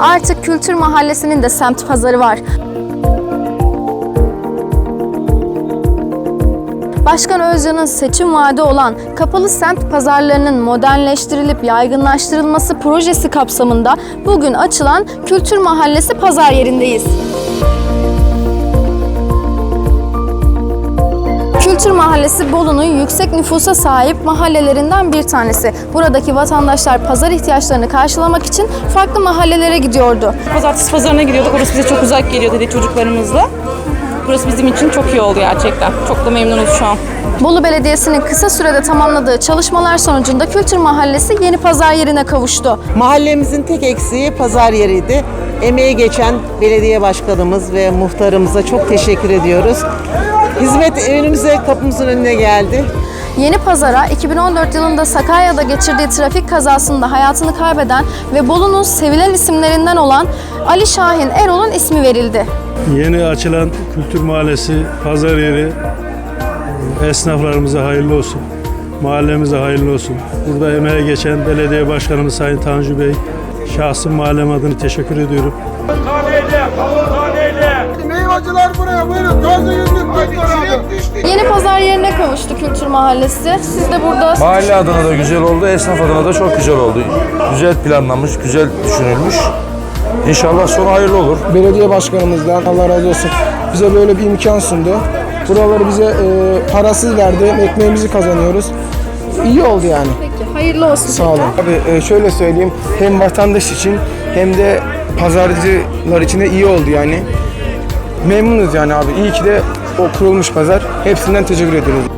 Artık Kültür Mahallesi'nin de semt pazarı var. Başkan Özcan'ın seçim vaadi olan kapalı semt pazarlarının modernleştirilip yaygınlaştırılması projesi kapsamında bugün açılan Kültür Mahallesi pazar yerindeyiz. Mahallesi Bolu'nun yüksek nüfusa sahip mahallelerinden bir tanesi. Buradaki vatandaşlar pazar ihtiyaçlarını karşılamak için farklı mahallelere gidiyordu. Pazartesi pazarına gidiyorduk. Orası bize çok uzak geliyor dedi çocuklarımızla. Burası bizim için çok iyi oldu gerçekten. Çok da memnunuz şu an. Bolu Belediyesi'nin kısa sürede tamamladığı çalışmalar sonucunda Kültür Mahallesi yeni pazar yerine kavuştu. Mahallemizin tek eksiği pazar yeriydi. Emeği geçen belediye başkanımız ve muhtarımıza çok teşekkür ediyoruz. Hizmet önümüze, kapımızın önüne geldi. Yeni pazara 2014 yılında Sakarya'da geçirdiği trafik kazasında hayatını kaybeden ve Bolu'nun sevilen isimlerinden olan Ali Şahin Erol'un ismi verildi. Yeni açılan Kültür Mahallesi pazar yeri esnaflarımıza hayırlı olsun. Mahallemize hayırlı olsun. Burada emeğe geçen belediye başkanımız Sayın Tanju Bey, şahsım mahallem adına teşekkür ediyorum. Yeni pazar yerine kavuştu Kültür Mahallesi. Siz de burada Mahalle adına da güzel oldu, esnaf adına da çok güzel oldu. Güzel planlanmış, güzel düşünülmüş. İnşallah sonu hayırlı olur. Belediye başkanımızdan Allah razı olsun bize böyle bir imkan sundu. Buraları bize e, parasız verdi. Ekmeğimizi kazanıyoruz. İyi oldu yani. Peki, hayırlı olsun. Sağ olun. Abi e, şöyle söyleyeyim. Hem vatandaş için hem de pazarcılar için de iyi oldu yani. Memnunuz yani abi. İyi ki de o kurulmuş pazar. Hepsinden teşekkür ediyoruz.